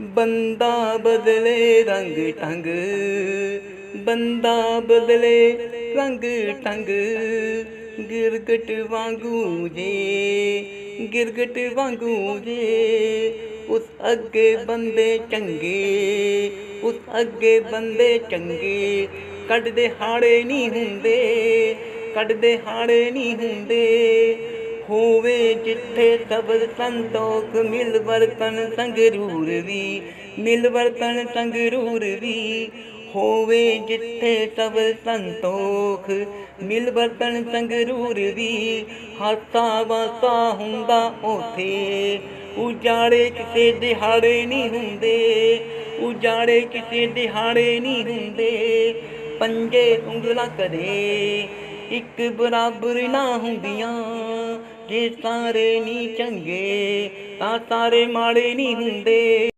ਬੰਦਾ ਬਦਲੇ ਰੰਗ ਟੰਗ ਬੰਦਾ ਬਦਲੇ ਰੰਗ ਟੰਗ ਗਿਰਗਟ ਵਾਂਗੂ ਜੇ, ਗਿਰਗਟ ਵਾਂਗੂ ਜੇ, ਉਸ ਅੱਗੇ ਬੰਦੇ ਚੰਗੇ, ਉਸ ਅੱਗੇ ਬੰਦੇ ਚੰਗੇ। ਕੱਢਦੇ ਹਾੜੇ ਨਹੀਂ ਹੁੰਦੇ, ਕੱਢਦੇ ਹਾੜੇ ਨਹੀਂ ਹੁੰਦੇ। ਹੋਵੇ ਜਿੱਥੇ ਸਬਰ ਸੰਤੋਖ, ਮਿਲ ਵਰਤਨ ਸੰਗਰੂਰ ਵੀ, ਮਿਲ ਵਰਤਨ ਸੰਗਰੂਰ ਵੀ। ਹੋਵੇ ਜਿੱਥੇ ਸਬਰ ਸੰਤੋਖ, ਮਿਲ ਵਰਤਨ ਸੰਗਰੂਰ ਵੀ। ਹਾਸਾ ਵਾਸਾ ਹੁੰਦਾ ਉਥੇ ਉਜਾੜੇ ਕਿਸੇ ਦਿਹਾੜੇ ਨਹੀਂ ਹੁੰਦੇ ਉਜਾੜੇ ਕਿਸੇ ਦਿਹਾੜੇ ਨਹੀਂ ਹੁੰਦੇ। ਪੰਜੇ ਉਂਗਲਾਂ ਕਦੇ ਇੱਕ ਬਰਾਬਰ ਨਾ ਹੁੰਦੀਆਂ ਜੇ ਸਾਰੇ ਨਹੀਂ ਚੰਗੇ ਤਾਂ ਸਾਰੇ ਮਾੜੇ ਨਹੀਂ ਹੁੰਦੇ।